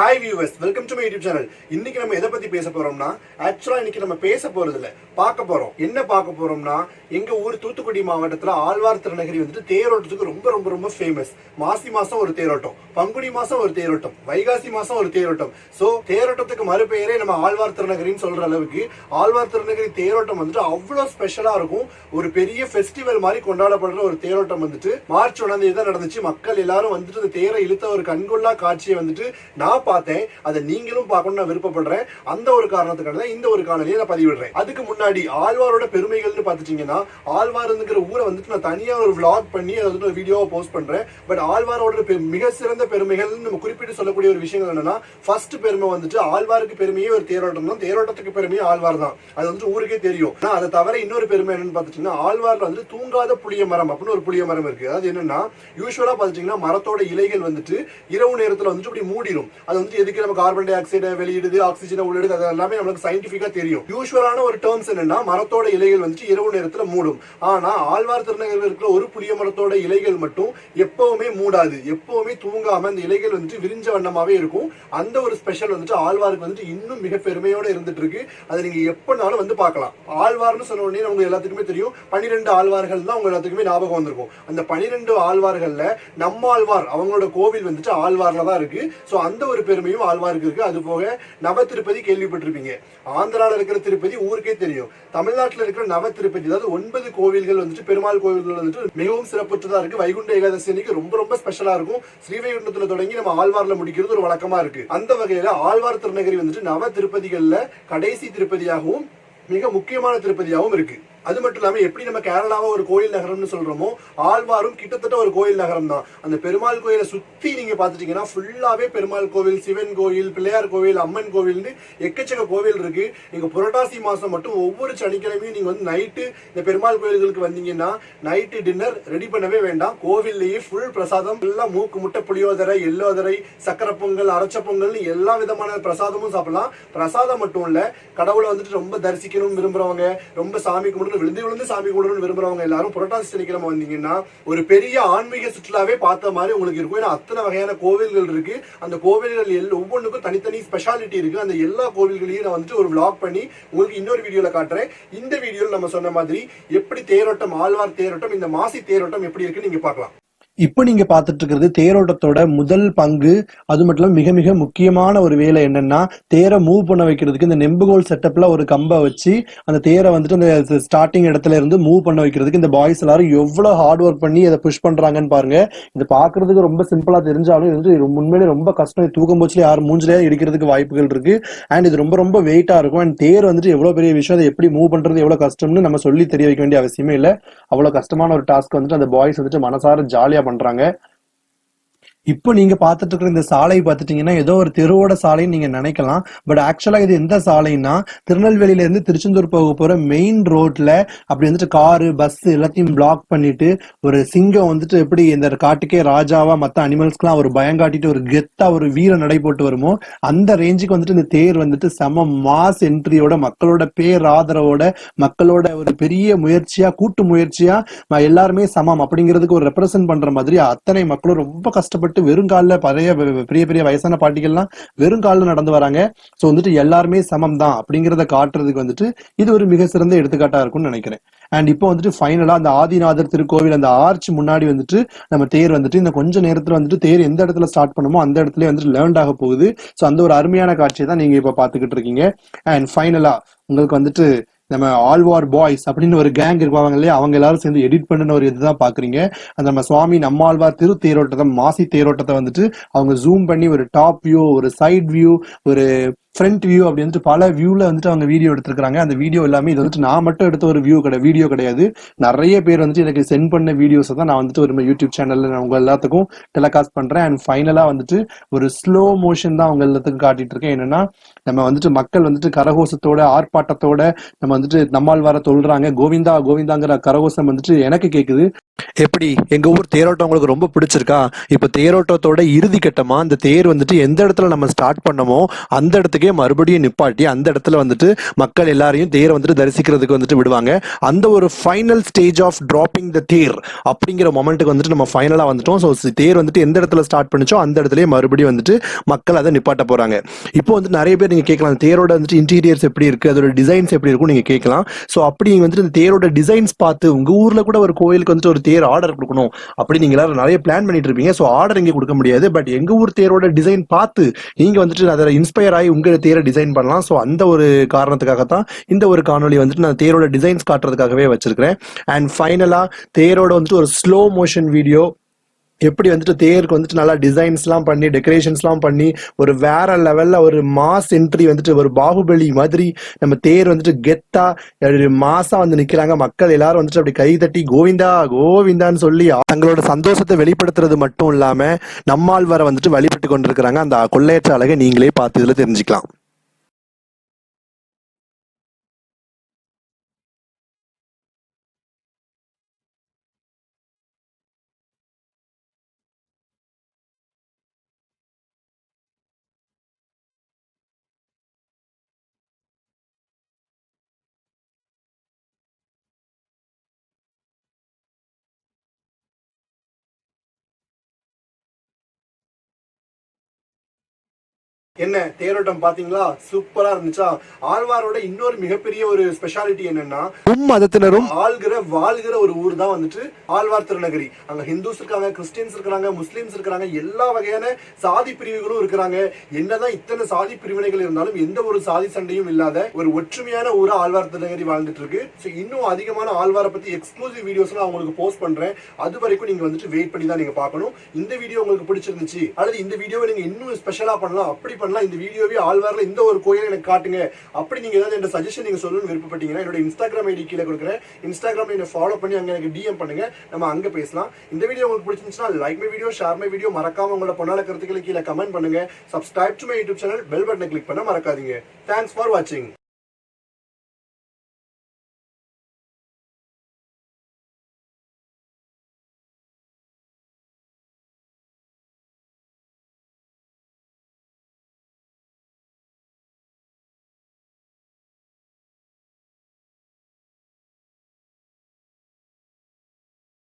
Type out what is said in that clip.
Hi viewers welcome to my YouTube channel இன்னைக்கு நம்ம எதை பத்தி பேச போறோம்னா ஆக்சுவலா இன்னைக்கு நம்ம பேச போறது இல்ல பார்க்க போறோம். என்ன பார்க்க போறோம்னா எங்க ஊர் தூத்துக்குடி மாவட்டத்துல ஆழ்வார் திருநகரி வந்துட்டு தேரோட்டத்துக்கு ரொம்ப ரொம்ப ரொம்ப ஃபேமஸ் மாசி மாசம் ஒரு தேரோட்டம். பங்குனி மாசம் ஒரு தேரோட்டம். வைகாசி மாசம் ஒரு தேரோட்டம். சோ தேரோட்டத்துக்கு மறுபெயரே நம்ம ஆழ்வார் திருநகரின்னு சொல்ற அளவுக்கு ஆழ்வார் திருநகரி தேரோட்டம் வந்துட்டு அவ்வளவு ஸ்பெஷலா இருக்கும். ஒரு பெரிய ஃபெஸ்டிவல் மாதிரி கொண்டாடப்படுற ஒரு தேரோட்டம் வந்துட்டு மார்ச் ஒன்னாம் தேதி தான் நடந்துச்சு. மக்கள் எல்லாரும் வந்துட்டு அந்த தேரை இழுத்த ஒரு கண்கொள்ளா காட்சியை வந்துட்டு நான் பார்த்தேன். அதை நீங்களும் பார்க்கணும்னு நான் விருப்பப்படுறேன். அந்த ஒரு காரணத்துக்காக தான் இந்த ஒரு காணொலியை நான் பதிவிடுறேன். அதுக்கு முன்னாடி ஆழ்வாரோட பெருமைகள்னு பார்த்துட்டீங்கன்னா ஆழ்வாருங்கிற ஊரை வந்துட்டு நான் தனியா ஒரு விளாக் பண்ணி அதை வந்துட்டு ஒரு வீடியோவை போஸ்ட் பண்றேன். பட் ஆழ்வாரோட மிக சிறந்த பெருமைகள் நம்ம குறிப்பிட்டு சொல்லக்கூடிய ஒரு விஷயங்கள் என்னன்னா ஃபர்ஸ்ட் பெருமை வந்துட்டு ஆழ்வாருக்கு பெருமையே ஒரு தேரோட்டம் தான். தேரோட்டத்துக்கு பெருமையே ஆழ்வார் தான். அது வந்துட்டு ஊருக்கே தெரியும். ஆனா அதை தவிர இன்னொரு பெருமை என்னன்னு பார்த்துட்டீங்கன்னா ஆழ்வார்ல வந்து தூங்காத புளிய மரம் அப்படின்னு ஒரு புளிய மரம் இருக்கு. அதாவது என்னன்னா யூஸ்வலா பார்த்துட்டீங்கன்னா மரத்தோட இலைகள் வந்துட்டு இரவு நேரத்துல வந்துட்டு இப்படி மூடிடும் அது வந்து எதுக்கு நம்ம கார்பன் டை ஆக்சைடை வெளியிடுது ஆக்சிஜனை உள்ளிடுது அது எல்லாமே நம்மளுக்கு சயின்டிஃபிக்காக தெரியும். யூஸ்வலான ஒரு டேர்ம்ஸ் என்னன்னா மரத்தோட இலைகள் வந்துட்டு இரவு நேரத்தில் மூடும். ஆனால் ஆழ்வார் திருநகரில் இருக்கிற ஒரு புளிய மரத்தோட இலைகள் மட்டும் எப்பவுமே மூடாது. எப்பவுமே தூங்காம அந்த இலைகள் வந்துட்டு விரிஞ்ச வண்ணமாகவே இருக்கும். அந்த ஒரு ஸ்பெஷல் வந்துட்டு ஆழ்வாருக்கு வந்துட்டு இன்னும் மிக பெருமையோட இருந்துட்டு இருக்கு. அதை நீங்கள் எப்போனாலும் வந்து பார்க்கலாம். ஆழ்வார்னு சொன்ன உடனே நமக்கு எல்லாத்துக்குமே தெரியும். பன்னிரெண்டு ஆழ்வார்கள் தான் உங்க எல்லாத்துக்குமே ஞாபகம் வந்திருக்கும். அந்த பன்னிரெண்டு ஆழ்வார்களில் நம்ம ஆழ்வார் அவங்களோட கோவில் வந்துட்டு ஆழ்வாரில் தான் இருக்கு. ஸோ அந்த ஒரு பெருமையும் ஆழ்வாருக்கு இருக்கு அது போக நவ திருப்பதி கேள்விப்பட்டிருப்பீங்க. ஆந்திரால இருக்கிற திருப்பதி ஊருக்கே தெரியும். தமிழ்நாட்டில் இருக்கிற நவ திருப்பதி அதாவது ஒன்பது கோவில்கள் வந்துட்டு பெருமாள் கோவில்கள் வந்துட்டு மிகவும் சிறப்புற்றதா இருக்கு. வைகுண்ட ஏகாதசி அன்னைக்கு ரொம்ப ரொம்ப ஸ்பெஷலா இருக்கும். ஸ்ரீவைகுண்டத்துல தொடங்கி நம்ம ஆழ்வார்ல முடிக்கிறது ஒரு வழக்கமா இருக்கு. அந்த வகையில ஆழ்வார் திருநகரி வந்துட்டு நவ திருப்பதிகள்ல கடைசி திருப்பதியாகவும் மிக முக்கியமான திருப்பதியாகவும் இருக்கு. அது மட்டும் இல்லாமல் எப்படி நம்ம கேரளாவை ஒரு கோயில் நகரம்னு சொல்கிறோமோ ஆழ்வாரும் கிட்டத்தட்ட ஒரு கோயில் நகரம் தான் அந்த பெருமாள் கோயிலை சுற்றி நீங்கள் பார்த்துட்டிங்கன்னா ஃபுல்லாகவே பெருமாள் கோவில் சிவன் கோயில் பிள்ளையார் கோவில் அம்மன் கோவில்னு எக்கச்சக்க கோவில் இருக்குது நீங்கள் புரட்டாசி மாதம் மட்டும் ஒவ்வொரு சனிக்கிழமையும் நீங்கள் வந்து நைட்டு இந்த பெருமாள் கோயில்களுக்கு வந்தீங்கன்னா நைட்டு டின்னர் ரெடி பண்ணவே வேண்டாம். கோவில்லையே ஃபுல் பிரசாதம் எல்லாம் மூக்கு முட்டை புளியோதரை எல்லோதரை சக்கரை பொங்கல் அரைச்ச பொங்கல்னு எல்லா விதமான பிரசாதமும் சாப்பிடலாம். பிரசாதம் மட்டும் இல்லை கடவுளை வந்துட்டு ரொம்ப தரிசிக்கணும் விரும்புகிறவங்க ரொம்ப சாமி கும்பிடணும் விழுந்து விழுந்து சாமி கும்பிடணும்னு விரும்புறவங்க எல்லாரும் புரட்டாசி சனிக்கிழமை வந்தீங்கன்னா ஒரு பெரிய ஆன்மீக சுற்றுலாவே பார்த்த மாதிரி உங்களுக்கு இருக்கும். ஏன்னா அத்தனை வகையான கோவில்கள் இருக்கு. அந்த கோவில்கள் எல் ஒவ்வொன்றுக்கும் தனித்தனி ஸ்பெஷாலிட்டி இருக்கு. அந்த எல்லா கோவில்களையும் நான் வந்துட்டு ஒரு விளாக் பண்ணி உங்களுக்கு இன்னொரு வீடியோவில் காட்டுறேன். இந்த வீடியோவில் நம்ம சொன்ன மாதிரி எப்படி தேரோட்டம் ஆழ்வார் தேரோட்டம் இந்த மாசி தேரோட்டம் எப்படி இருக்குன்னு நீங்க பார்க்கலாம். இப்போ நீங்க பார்த்துட்டு இருக்கிறது தேரோட்டத்தோட முதல் பங்கு. அது மட்டும் இல்லாம மிக மிக முக்கியமான ஒரு வேலை என்னன்னா தேரை மூவ் பண்ண வைக்கிறதுக்கு இந்த நெம்புகோல் செட்டப்ல ஒரு கம்பை வச்சு அந்த தேரை வந்துட்டு அந்த ஸ்டார்டிங் இடத்துல இருந்து மூவ் பண்ண வைக்கிறதுக்கு இந்த பாய்ஸ் எல்லாரும் எவ்வளவு ஹார்ட் ஒர்க் பண்ணி அதை புஷ் பண்றாங்கன்னு பாருங்க. இது பாக்குறதுக்கு ரொம்ப சிம்பிளா தெரிஞ்சாலும் இது முன்மையிலே ரொம்ப கஷ்டம். தூக்கம் போச்சுல யாரும் மூஞ்சிலேயே இடிக்கிறதுக்கு வாய்ப்புகள் இருக்கு. அண்ட் இது ரொம்ப ரொம்ப வெயிட்டா இருக்கும். அண்ட் தேர் வந்துட்டு எவ்வளவு பெரிய விஷயம் அதை எப்படி மூவ் பண்றது எவ்வளவு கஷ்டம்னு நம்ம சொல்லி தெரிய வைக்க வேண்டிய அவசியமே இல்லை. அவ்வளவு கஷ்டமான ஒரு டாஸ்க் வந்துட்டு அந்த பாய்ஸ் வந்துட்டு மனசார ஜாலியா பண்றாங்க. இப்போ நீங்க பார்த்துட்டு இருக்கிற இந்த சாலை பார்த்துட்டீங்கன்னா ஏதோ ஒரு தெருவோட சாலைன்னு நீங்க நினைக்கலாம். பட் ஆக்சுவலா இது எந்த சாலைன்னா திருநெல்வேலியில இருந்து திருச்செந்தூர் போக போற மெயின் ரோட்ல அப்படி வந்துட்டு காரு பஸ் எல்லாத்தையும் பிளாக் பண்ணிட்டு ஒரு சிங்கம் வந்துட்டு எப்படி இந்த காட்டுக்கே ராஜாவா மத்த அனிமல்ஸ்க்குலாம் ஒரு பயம் காட்டிட்டு ஒரு கெத்தா ஒரு வீர நடை போட்டு வருமோ அந்த ரேஞ்சுக்கு வந்துட்டு இந்த தேர் வந்துட்டு செம மாஸ் என்ட்ரியோட மக்களோட பேராதரவோட மக்களோட ஒரு பெரிய முயற்சியா கூட்டு முயற்சியா ம- எல்லாருமே சமம். அப்படிங்கிறதுக்கு ஒரு ரெப்ரசென்ட் பண்ற மாதிரி அத்தனை மக்களும் ரொம்ப கஷ்டப்பட்டு வெறும் கால்ல பழைய பெரிய பெரிய வயசான பாட்டிகள்லாம் வெறும் நடந்து வராங்க. சோ வந்துட்டு எல்லாருமே சமம் தான் அப்படிங்கறத காட்டுறதுக்கு வந்துட்டு இது ஒரு மிக சிறந்த எடுத்துக்காட்டா இருக்கும்னு நினைக்கிறேன். அண்ட் இப்போ வந்துட்டு ஃபைனலா அந்த ஆதிநாதர் திருக்கோவில் அந்த ஆர்ச் முன்னாடி வந்துட்டு நம்ம தேர் வந்துட்டு இந்த கொஞ்ச நேரத்துல வந்துட்டு தேர் எந்த இடத்துல ஸ்டார்ட் பண்ணுமோ அந்த இடத்துல வந்துட்டு லேர்ன் ஆக போகுது. சோ அந்த ஒரு அருமையான காட்சியை தான் நீங்க இப்ப பாத்துக்கிட்டு இருக்கீங்க. அண்ட் ஃபைனலா உங்களுக்கு வந்துட்டு நம்ம ஆழ்வார் பாய்ஸ் அப்படின்னு ஒரு கேங் இருப்பாங்க இல்லையா? அவங்க எல்லாரும் சேர்ந்து எடிட் பண்ணின ஒரு இதுதான் பாக்குறீங்க. அந்த நம்ம சுவாமி நம்மாழ்வார் திரு தேரோட்டத்தை மாசி தேரோட்டத்தை வந்துட்டு அவங்க ஜூம் பண்ணி ஒரு டாப் வியூ ஒரு சைட் வியூ ஒரு ஃப்ரண்ட் வியூ அப்படி வந்துட்டு பல வியூல வந்துட்டு அவங்க வீடியோ எடுத்திருக்காங்க அந்த வீடியோ எல்லாமே இது வந்துட்டு நான் மட்டும் எடுத்த ஒரு வியூ கிடையாது வீடியோ கிடையாது. நிறைய பேர் வந்துட்டு எனக்கு சென்ட் பண்ண வீடியோஸை தான் நான் வந்துட்டு ஒரு யூடியூப் சேனல்ல நான் உங்க எல்லாத்துக்கும் டெலகாஸ்ட் பண்றேன். அண்ட் ஃபைனலா வந்துட்டு ஒரு ஸ்லோ மோஷன் தான் அவங்க எல்லாத்துக்கும் காட்டிட்டு இருக்கேன். என்னன்னா நம்ம வந்துட்டு மக்கள் வந்துட்டு கரகோசத்தோட ஆர்ப்பாட்டத்தோட நம்ம வந்துட்டு நம்மால் வர சொல்றாங்க கோவிந்தா கோவிந்தாங்கிற கரகோஷம் வந்துட்டு எனக்கு கேக்குது. எப்படி? எங்க ஊர் தேரோட்டம் உங்களுக்கு ரொம்ப பிடிச்சிருக்கா? இப்ப தேரோட்டத்தோட இறுதி கட்டமா இந்த தேர் வந்துட்டு எந்த இடத்துல நம்ம ஸ்டார்ட் பண்ணமோ அந்த இடத்துக்கே அப்படியே மறுபடியும் நிப்பாட்டி அந்த இடத்துல வந்துட்டு மக்கள் எல்லாரையும் தேரை வந்துட்டு தரிசிக்கிறதுக்கு வந்துட்டு விடுவாங்க. அந்த ஒரு final stage of dropping the there அப்படிங்கிற மொமெண்ட்டுக்கு வந்துட்டு நம்ம ஃபைனலாக வந்துட்டோம். ஸோ தேர் வந்துட்டு எந்த இடத்துல ஸ்டார்ட் பண்ணுச்சோ அந்த இடத்துலயே மறுபடியும் வந்துட்டு மக்கள் அதை நிப்பாட்ட போறாங்க. இப்போ வந்து நிறைய பேர் நீங்க கேட்கலாம் தேரோட வந்துட்டு இன்டீரியர்ஸ் எப்படி இருக்கு? அதோட டிசைன்ஸ் எப்படி இருக்கும் நீங்க கேட்கலாம். ஸோ அப்படி வந்துட்டு இந்த தேரோட டிசைன்ஸ் பார்த்து உங்க ஊர்ல கூட ஒரு கோயிலுக்கு வந்துட்டு ஒரு தேர் ஆர்டர் கொடுக்கணும் அப்படி நீங்க எல்லாரும் நிறைய பிளான் பண்ணிட்டு இருப்பீங்க. ஸோ ஆர்டர் இங்கே கொடுக்க முடியாது. பட் எங்க ஊர் தேரோட டிசைன் பார்த்து நீங்க வந்துட்டு அதில் இன்ஸ்பயர் ஆகி உங்க தேரை டிசைன் பண்ணலாம். ஸோ அந்த ஒரு காரணத்துக்காக தான் இந்த ஒரு காணொலி வந்துட்டு நான் தேரோட டிசைன்ஸ் காட்டுறதுக்காகவே வச்சிருக்கிறேன். அண்ட் ஃபைனலா தேரோட வந்துட்டு ஒரு ஸ்லோ மோஷன் வீடியோ எப்படி வந்துட்டு தேருக்கு வந்துட்டு நல்லா டிசைன்ஸ்லாம் பண்ணி டெக்கரேஷன்ஸ்லாம் பண்ணி ஒரு வேற லெவலில் ஒரு மாஸ் என்ட்ரி வந்துட்டு ஒரு பாகுபலி மாதிரி நம்ம தேர் வந்துட்டு கெத்தா மாசா வந்து நிற்கிறாங்க மக்கள் எல்லாரும் வந்துட்டு அப்படி கை தட்டி கோவிந்தா கோவிந்தான்னு சொல்லி தங்களோட சந்தோஷத்தை வெளிப்படுத்துறது மட்டும் இல்லாமல் நம்மால் வர வந்துட்டு வழிபட்டு கொண்டிருக்கிறாங்க. அந்த கொள்ளையற்ற அழகை நீங்களே பார்த்து இதில் தெரிஞ்சுக்கலாம். என்ன தேரோட்டம் பாத்தீங்களா சூப்பரா இருந்துச்சா? ஆழ்வாரோட இன்னொரு மிகப்பெரிய ஒரு ஸ்பெஷாலிட்டி என்னன்னா உம் மதத்தினரும் ஆள்கிற வாழ்கிற ஒரு ஊர் தான் வந்துட்டு ஆழ்வார் திருநகரி. அங்க ஹிந்துஸ் இருக்காங்க கிறிஸ்டியன்ஸ் இருக்காங்க முஸ்லிம்ஸ் இருக்காங்க எல்லா வகையான சாதி பிரிவுகளும் இருக்கிறாங்க. என்னதான் இத்தனை சாதி பிரிவினைகள் இருந்தாலும் எந்த ஒரு சாதி சண்டையும் இல்லாத ஒரு ஒற்றுமையான ஊரா ஆழ்வார் திருநகரி வாழ்ந்துட்டு இருக்கு. இன்னும் அதிகமான ஆழ்வாரை பத்தி எக்ஸ்க்ளூசிவ் வீடியோஸ் நான் உங்களுக்கு போஸ்ட் பண்றேன். அது வரைக்கும் நீங்க வந்துட்டு வெயிட் பண்ணி தான் நீங்க பார்க்கணும். இந்த வீடியோ உங்களுக்கு பிடிச்சிருந்துச்சு அல்லது இந்த வீடியோவை நீங்க இன்னும் ஸ்பெஷலா பண்ணலாம் அப்படி பண்ணலாம். இந்த வீடியோவே ஆழ்வாரில் இந்த ஒரு கோயிலை எனக்கு காட்டுங்க. அப்படி நீங்கள் ஏதாவது என்ன சஜஷன் நீங்கள் சொல்லணும்னு விருப்பப்பட்டீங்கன்னா என்னோட இன்ஸ்டாகிராம் ஐடி கீழே கொடுக்குறேன். இன்ஸ்டாகிராம் என்ன ஃபாலோ பண்ணி அங்கே எனக்கு டிஎம் பண்ணுங்க. நம்ம அங்கே பேசலாம். இந்த வீடியோ உங்களுக்கு பிடிச்சிருந்துச்சுன்னா like my video share my video மறக்காம உங்களோட பொண்ணால கருத்துக்களை கீழே கமெண்ட் பண்ணுங்க. Subscribe to my YouTube channel bell பட்டனை கிளிக் பண்ண மறக்காதீங்க. தேங்க்ஸ் ஃபார் வாட்சிங்